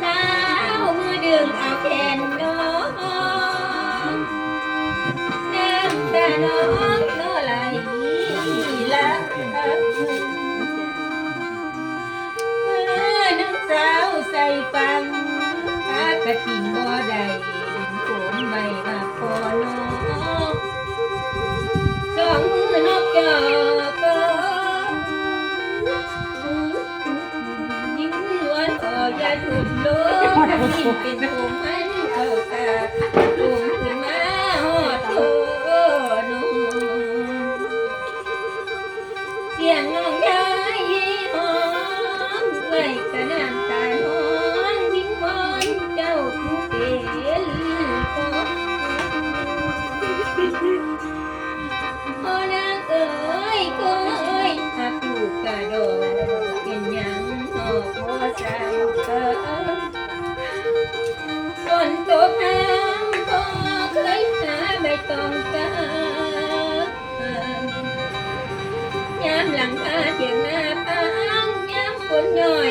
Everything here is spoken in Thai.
sao mưa đường áo kèn nó nam ta nó nó lại là nước sao say pha เป็นผมมันเข้าตาลุมขึ้นมาหอดโตนุ่เสียงน้อง กกระโดดเป็นยังหอบหัวใจเออต้นตกหางก็เคยหาไม่ต้องการยามหลังคาเถียงหน้าตางยามฝนหน่อย